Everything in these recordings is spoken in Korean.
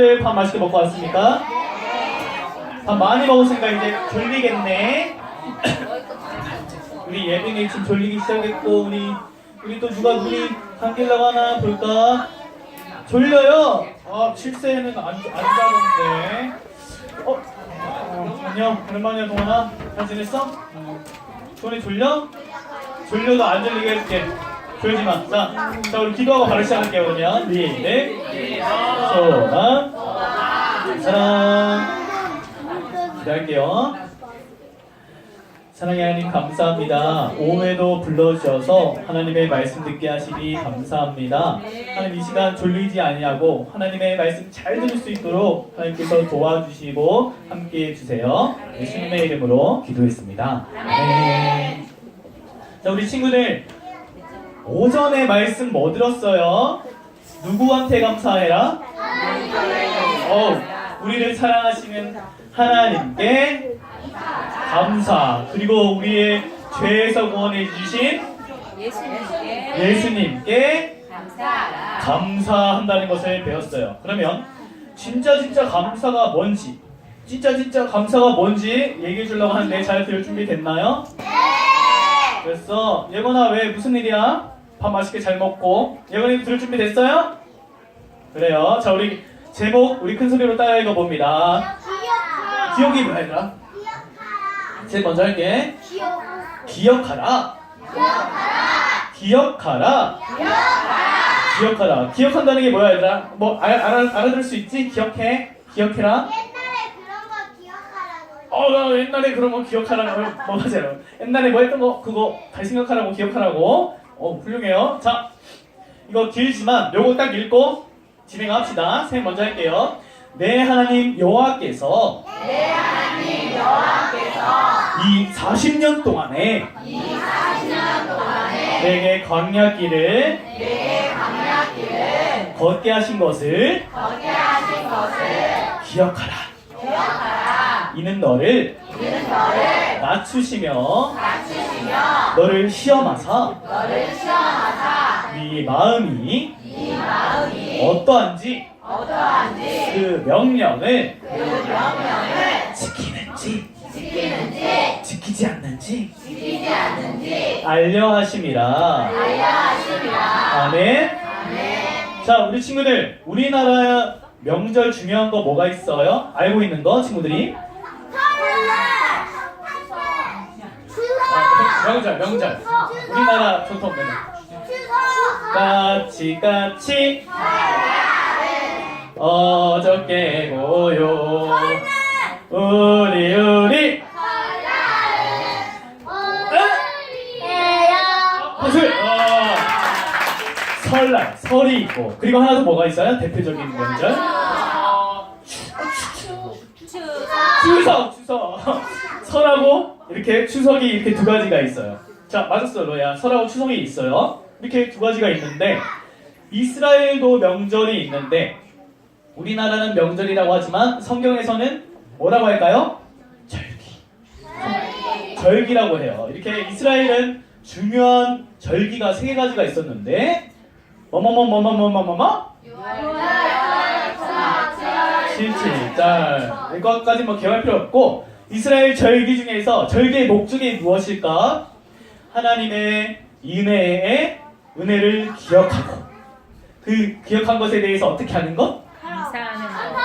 네, 밥 맛있게 먹고 왔습니까? 밥 많이 먹었으니까 이제 졸리겠네. 우리 예빈이 지금 졸리기 시작했고 우리 우리 또 누가 눈이 감길라고 하나 볼까? 졸려요. 아 7세는 안, 안 자는데. 어? 어, 안녕. 오랜만이야 동원아. 잘 지냈어? 동원이 졸려? 졸려도 안 졸리게 해줄게. 졸지 마. 자, 자 우리 기도하고 바로 시작할게요 그러면. 네. 소망 사랑. 기도할게요. 사랑의 하나님 감사합니다. 오후에도 불러주셔서 하나님의 말씀 듣게 하시니 감사합니다. 하나님 이 시간 졸리지 아니하고 하나님의 말씀 잘 들을 수 있도록 하나님께서 도와주시고 함께 해 주세요. 예수님의 이름으로 기도했습니다. 아멘. 자 우리 친구들 오전에 말씀 뭐 들었어요? 누구한테 감사해라? 어, 우리를 사랑하시는 하나님께 감사. 그리고 우리의 죄에서 구원해 주신 예수님께. 감사한다는 것을 배웠어요. 그러면 진짜 진짜 감사가 뭔지, 진짜 진짜 감사가 뭔지 얘기해 주려고 하는데 잘 들을 준비 됐나요? 네. 그래서 예건아 왜 무슨 일이야? 밥 맛있게 잘 먹고 예건이 들을 준비 됐어요? 그래요. 자 우리 제목 우리 큰 소리로 따라 읽어 봅니다. 기억이 뭐야 얘들아? 제일 먼저 할게. 기억하라. 기억하라. 기억하라. 기억한다는 게 뭐야 얘들아? 뭐 알, 알아, 알아들을 수 있지? 기억해. 기억해라. 옛날에 그런 거 기억하라고. 어, 나 옛날에 그런 거 기억하라고. 뭐 맞아요. 옛날에 뭐 했던 거 그거 잘 생각하라고 기억하라고. 어, 훌륭해요. 자, 이거 길지만 요거 딱 읽고 진행합시다. 선생님 먼저 할게요. 내 하나님 여호와께서 내 하나님 여호와께서 이 40년 동안에 이 40년 동안에 내게 광야길을 내게 광야길을 걷게 하신 것을 걷게 하신 것을 기억하라. 기억하라. 이는 너를 이는 너를 낮추시며 낮추시며 너를 시험하사 너를 시험하사 네 마음이 네 마음이 어떠한지 어떠한지 그 명령을 그 명령을 지키는지 지키는지 지키지 않는지 지키지 않는지 알려 하심이라. 알려 하심이라. 아멘. 아멘. 자, 우리 친구들, 우리나라 명절 중요한 거 뭐가 있어요? 알고 있는 거 친구들이? 명절, 명절. 우리나라 전통 명절. 까치 까치 어저께 고요 우리 우리. 무슨 어, 설날 설이 있고. 그리고 하나 더 뭐가 있어요? 대표적인 명절? 추석 추석. 설하고 이렇게 추석이 이렇게 두 가지가 있어요. 자 맞았어 로야 설하고 추석이 있어요. 이렇게 두 가지가 있는데 이스라엘도 명절이 있는데 우리나라는 명절이라고 하지만 성경에서는 뭐라고 할까요? 절기. 절기라고 해요. 이렇게 이스라엘은 중요한 절기가 세 가지가 있었는데 뭐뭐뭐뭐뭐뭐뭐뭐 77짤 이것까지 뭐 기억할 필요 없고 이스라엘 절기 중에서 절기의 목적이 무엇일까? 하나님의 은혜의 은혜를 기억하고 그 기억한 것에 대해서 어떻게 하는 것? 감사하는 것.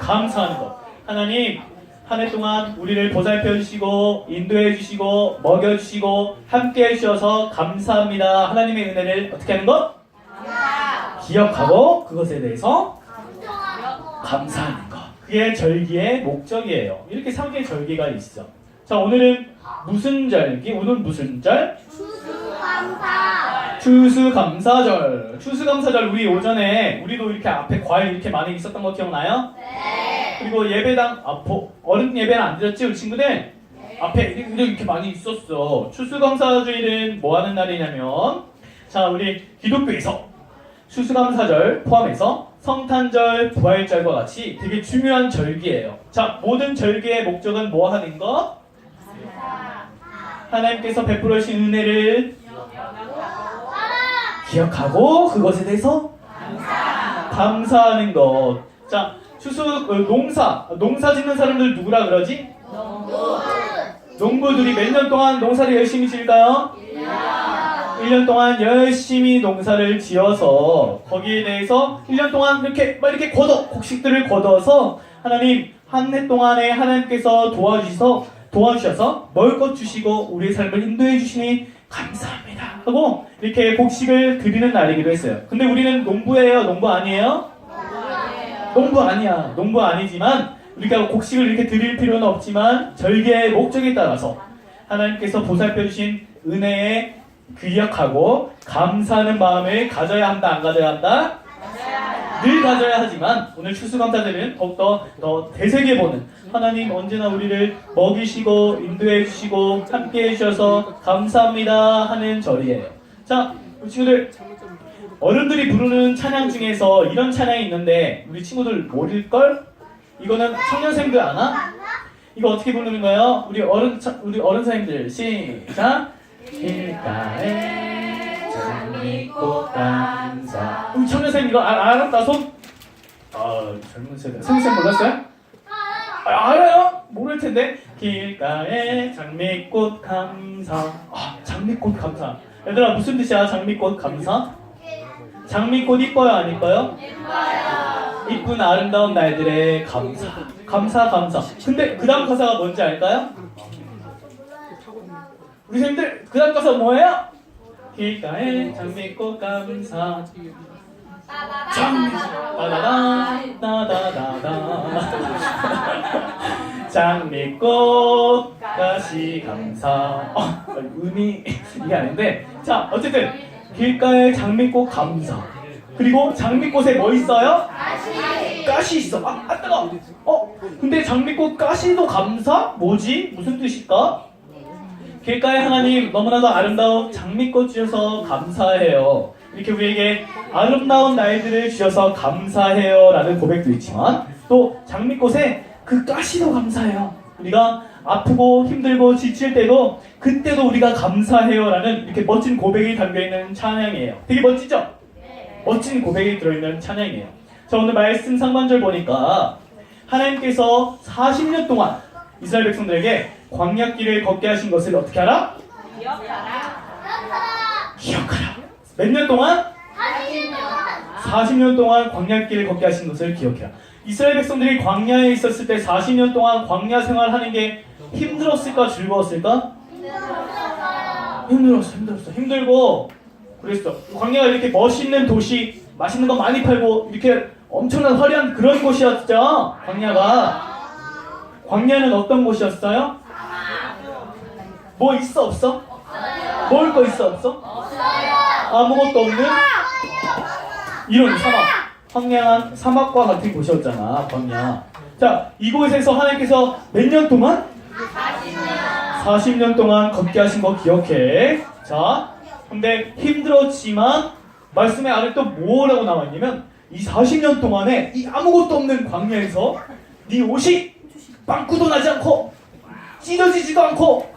감사하는 것. 하나님 한 해 동안 우리를 보살펴 주시고 인도해 주시고 먹여 주시고 함께 해 주셔서 감사합니다. 하나님의 은혜를 어떻게 하는 것? 기억하고 그것에 대해서 감사하는 것. 그게 절기의 목적이에요. 이렇게 3개의 절기가 있어. 자, 오늘은 무슨 절기? 오늘 무슨 절? 추수감사절. 추수감사절 우리 오전에 우리도 이렇게 앞에 과일 이렇게 많이 있었던 거 기억나요? 네. 그리고 예배당 앞 어른 예배는 안 드렸지 우리 친구들? 앞에 이렇게 이렇게 많이 있었어. 추수감사주일은 뭐 하는 날이냐면 자 우리 기독교에서 추수감사절 포함해서 성탄절, 부활절과 같이 되게 중요한 절기예요. 자 모든 절기의 목적은 뭐 하는 것? 하나님께서 베풀어 주신 은혜를 기억하고 그것에 대해서 감사하는 것. 자, 추수 어, 농사 농사 짓는 사람들 누구라 그러지? 농부들이 몇 년 동안 농사를 열심히 지을까요? 1년 동안 열심히 농사를 지어서 거기에 대해서 1년 동안 이렇게 막 이렇게 걷어 곡식들을 걷어서 하나님 한 해 동안에 하나님께서 도와주셔서 도와주셔서 먹을 것 주시고 우리의 삶을 인도해 주시니 감사합니다 하고 이렇게 곡식을 드리는 날이기도 했어요. 근데 우리는 농부예요, 농부 아니에요? 농부 아니야. 농부 아니지만 우리가 곡식을 이렇게 드릴 필요는 없지만 절개의 목적에 따라서 하나님께서 보살펴 주신 은혜에 귀약하고 감사하는 마음을 가져야 한다, 안 가져야 한다? 늘 가져야 하지만 오늘 추수감사절은 더욱더 더 되새겨 보는 하나님 언제나 우리를 먹이시고 인도해 주시고 함께 해 주셔서 감사합니다 하는 절이에요. 자, 우리 친구들 어른들이 부르는 찬양 중에서 이런 찬양이 있는데 우리 친구들 모를 걸? 이거는 청년생들 아나? 이거 어떻게 부르는 거예요? 우리 어른 차- 우리 어른 선생님들 시작. 길가에 장미꽃 감사. 우리 청년생 이거 알, 알았다 손. 아 젊은 세대. 선생 몰랐어요? 아, 알아요? 모를 텐데. 길가에 장미꽃 감사. 아 장미꽃 감사. 얘들아 무슨 뜻이야 장미꽃 감사? 장미꽃 이뻐요 안 이뻐요? 이뻐요. 이쁜 아름다운 날들의 감사. 감사 감사. 근데 그 다음 가사가 뭔지 알까요? 우리 선생님들 그 다음 가사 뭐예요? 길가에 장미꽃 감사. 장미 따다다 따다다다 장미꽃 가시 감사 어, 음이 이게 아닌데 자 어쨌든 길가에 장미꽃 감사 그리고 장미꽃에 뭐 있어요? 가시 있어 아, 아 뜨거 어 근데 장미꽃 가시도 감사? 뭐지? 무슨 뜻일까? 길가에 하나님 너무나도 아름다운 장미꽃 주셔서 감사해요. 이렇게 우리에게 아름다운 날들을 주셔서 감사해요 라는 고백도 있지만 또 장미꽃에 그 가시도 감사해요. 우리가 아프고 힘들고 지칠 때도 그때도 우리가 감사해요 라는 이렇게 멋진 고백이 담겨있는 찬양이에요. 되게 멋지죠? 멋진 고백이 들어있는 찬양이에요. 자 오늘 말씀 상반절 보니까 하나님께서 40년 동안 이스라엘 백성들에게 광야길을 걷게 하신 것을 어떻게 하라? 기억하라. 몇 년 동안? 40년 동안 광야길을 걷게 하신 것을 기억해라. 이스라엘 백성들이 광야에 있었을 때 40년 동안 광야 생활하는 게 힘들었을까 즐거웠을까? 힘들었어, 힘들었어, 힘들고 그랬어. 광야가 이렇게 멋있는 도시, 맛있는 거 많이 팔고 이렇게 엄청난 화려한 그런 곳이었죠. 광야가. 광야는 어떤 곳이었어요? 뭐 있어 없어? 먹을 거 있어 없어? 아무것도 없는 이런 사막. 황량한 사막과 같은 곳이었잖아. 광야. 자, 이곳에서 하나님께서 몇 년 동안? 40년 동안 걷게 하신 거 기억해. 자, 근데 힘들었지만 말씀에 아래 또 뭐라고 나와 있냐면 이 40년 동안에 이 아무것도 없는 광야에서 네 옷이 빵꾸도 나지 않고 찢어지지도 않고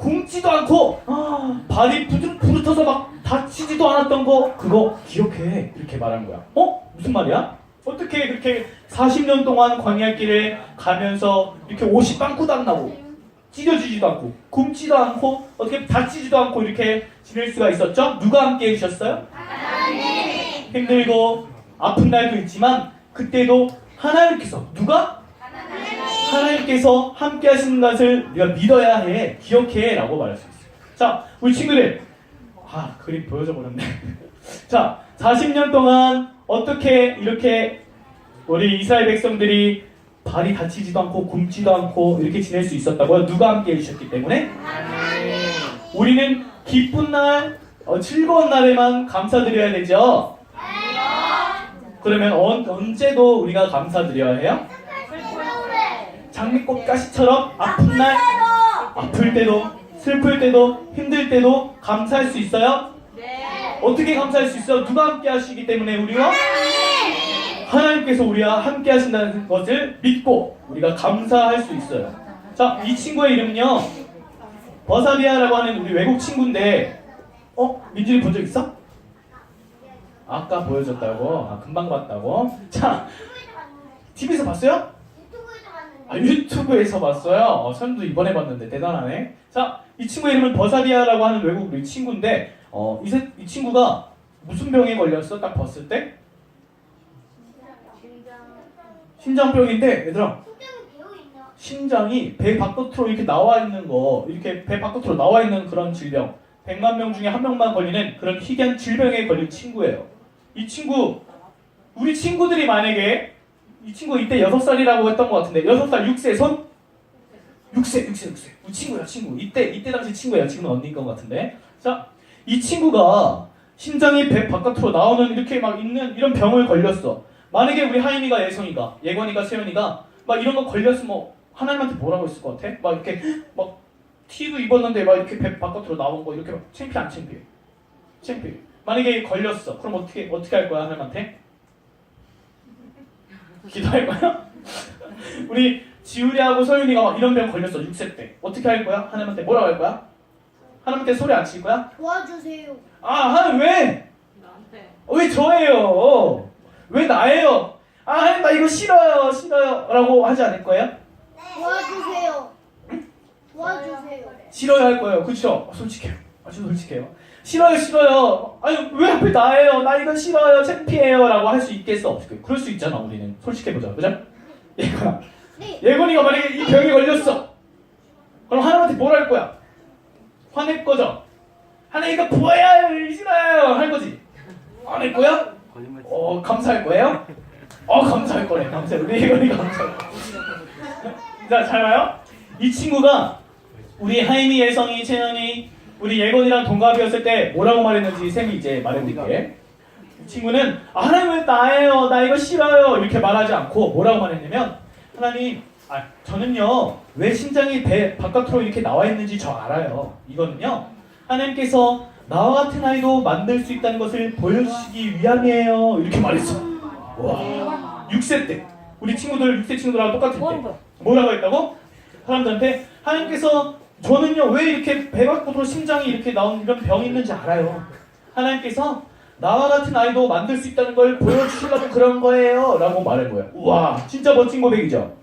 굶지도 않고 아, 발이 부르, 부르터서 막 다치지도 않았던 거 그거 기억해 이렇게 말한 거야 어? 무슨 말이야? 어떻게 그렇게 40년 동안 광야길에 가면서 이렇게 옷이 빵꾸도 안 나고 찢어지지도 않고 굶지도 않고 어떻게 다치지도 않고 이렇게 지낼 수가 있었죠? 누가 함께 해주셨어요? 힘들고 아픈 날도 있지만 그때도 하나님께서 누가? 하나님께서 함께 하시는 것을 우리가 믿어야 해 기억해 라고 말할 수 있어요 자 우리 친구들 아 그림 보여줘 버렸네 자 40년 동안 어떻게 이렇게 우리 이스라엘 백성들이 발이 다치지도 않고 굶지도 않고 이렇게 지낼 수 있었다고요? 누가 함께 해주셨기 때문에? 우리는 기쁜 날, 어, 즐거운 날에만 감사드려야 되죠? 그러면 언, 언제도 우리가 감사드려야 해요? 장미꽃 가시처럼 아픈 날, 아플 때도, 슬플 때도, 힘들 때도 감사할 수 있어요? 어떻게 감사할 수 있어요? 누가 함께 하시기 때문에 우리와? 하나님께서 우리와 함께 하신다는 것을 믿고 우리가 감사할 수 있어요. 자, 이 친구의 이름은요. 버사비아라고 하는 우리 외국 친구인데 어? 민준이 본 적 있어? 아까 보여줬다고? 아, 금방 봤다고? 자, TV에서 봤어요? 아, 유튜브에서 봤어요. 어, 선도 이번에 봤는데 대단하네. 자, 이 친구 이름은 버사리아라고 하는 외국 우리 친구인데, 어, 이, 새- 이 친구가 무슨 병에 걸렸어? 딱 봤을 때 심장병인데, 얘들아? 심장이 배 바깥으로 이렇게 나와 있는 거, 이렇게 배 바깥으로 나와 있는 그런 질병, 100만 명 중에 한 명만 걸리는 그런 희귀한 질병에 걸린 친구예요. 이 친구, 우리 친구들이 만약에 이 친구 이때 6살이라고 했던 것 같은데 6살 6세 손? 6세 6세 6세 우리 친구야 친구 이때 이때 당시 친구야 지금은 언니인 것 같은데 자이 친구가 심장이 배 바깥으로 나오는 이렇게 막 있는 이런 병을 걸렸어 만약에 우리 하임이가 예성이가 예건이가 세연이가 막 이런 거 걸렸으면 뭐 하나님한테 뭐라고 했을 것 같아? 막 이렇게 막 티도 입었는데 막 이렇게 배 바깥으로 나온 거 이렇게 막 창피해 안 창피해? 창피해 만약에 걸렸어 그럼 어떻게 어떻게 할 거야 하나님한테? 기도할 거야? 우리 지우리하고 서윤이가 막 이런 병 걸렸어 6세 때 어떻게 할 거야? 하나님한테 뭐라고 할 거야? 하나님한테 소리 안 칠 거야? 도와주세요. 아 하나님 왜? 나한테. 어, 왜 저예요? 왜 나예요? 아 하나님 나 이거 싫어요 싫어요 라고 하지 않을 거예요? 도와주세요. 도와주세요. 싫어요 할 거예요 그쵸? 어, 솔직해요 아주 솔직해요 싫어요 싫어요. 아니 왜 하필 나예요? 나 이거 싫어요. 창피해요. 라고 할 수 있겠어? 없을까요? 그럴 수 있잖아 우리는. 솔직해보자. 그죠? 예건아 네. 예건이가 만약에 이 병에 걸렸어. 그럼 하나님한테 뭘 할 거야? 화낼 거죠? 하나님 이거 뭐야 싫어요. 할 거지? 안 할 거야? 어 감사할 거예요? 어 감사할 거네. 감사해 우리 예건이 감사할 거자 잘 봐요. 이 친구가 우리 하임이 예성이 채연이 우리 예건이랑 동갑이었을 때 뭐라고 말했는지 쌤이 이제 말해드릴게. 이 친구는 아, 하나님 왜 나예요. 나 이거 싫어요. 이렇게 말하지 않고 뭐라고 말했냐면 하나님 아 저는요 왜 심장이 배 바깥으로 이렇게 나와 있는지 저 알아요. 이거는요 하나님께서 나와 같은 아이도 만들 수 있다는 것을 보여주시기 위함이에요. 이렇게 말했어. 와 6세 때. 우리 친구들 6세 친구들하고 똑같을 때. 뭐라고 했다고? 사람들한테 하나님께서 저는요 왜 이렇게 배 밖으로 심장이 이렇게 나온 이런 병이 있는지 알아요. 하나님께서 나와 같은 아이도 만들 수 있다는 걸 보여주시려고 그런 거예요. 라고 말한 거야 우와 진짜 멋진 고백이죠?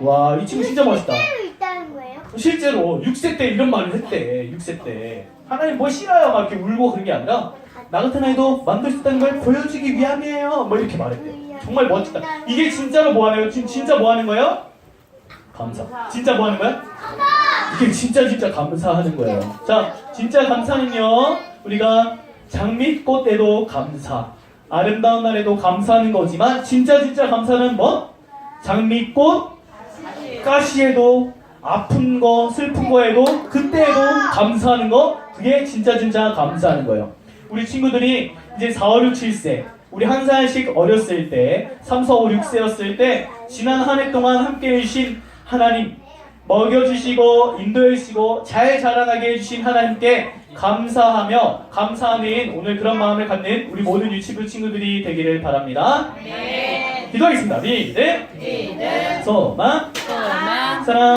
와 이 친구 진짜 멋있다. 실제로 있다는 거예요? 실제로 6세 때 이런 말을 했대 6세 때. 하나님 뭐 싫어요? 막 이렇게 울고 그런 게 아니라 나 같은 아이도 만들 수 있다는 걸 보여주기 위함이에요. 뭐 이렇게 말했대. 정말 멋지다. 이게 진짜로 뭐 하는 거예요? 지금 진짜 뭐 하는 거예요? 감사. 진짜 뭐 하는 거야? 이게 진짜 진짜 감사하는 거예요. 자 진짜 감사는요 우리가 장미꽃에도 감사 아름다운 날에도 감사하는 거지만 진짜 진짜 감사는 뭐? 장미꽃 가시에도 아픈 거 슬픈 거에도 그때에도 감사하는 거? 그게 진짜 진짜 감사하는 거예요. 우리 친구들이 이제 4, 5, 6, 7세 우리 한 살씩 어렸을 때 3, 4, 5, 6세였을 때 지난 한 해 동안 함께 해 주신 하나님 먹여주시고 인도해주시고 잘 자라나게 해주신 하나님께 감사하며 감사하는 오늘 그런 마음을 갖는 우리 모든 유치부 친구들이 되기를 바랍니다. 기도하겠습니다. 믿음 믿음, 소망 소망, 사랑